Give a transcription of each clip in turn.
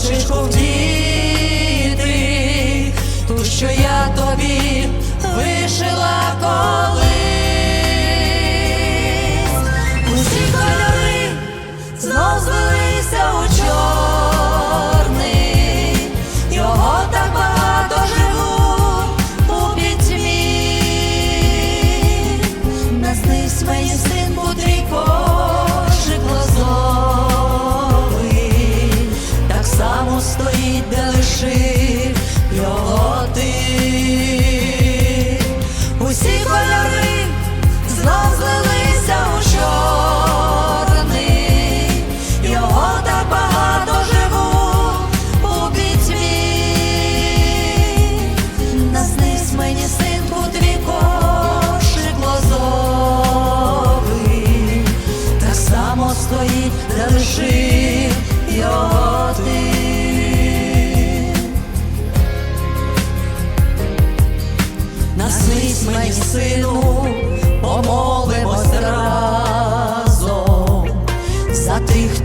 Сорочечку вдіти, ту, що я тобі вишила колись.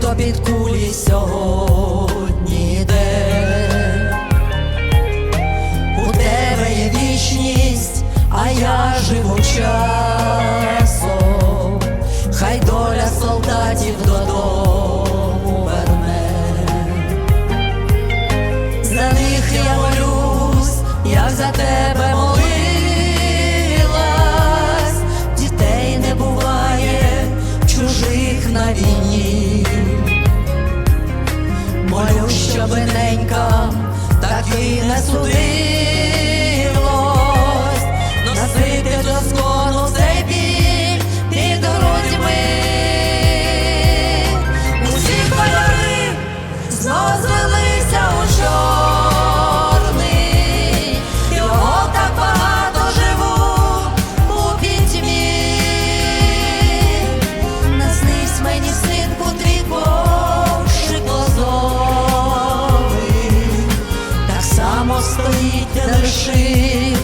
Хто під кулі сьогодні йде. У тебе є вічність, а я живу часом, хай доля солдатів додому верне. За них я молюсь, як за тебе знов у чорний, його так багато у пітьмі, наснись мені синку твій ковшик лозовий, само стоїть не.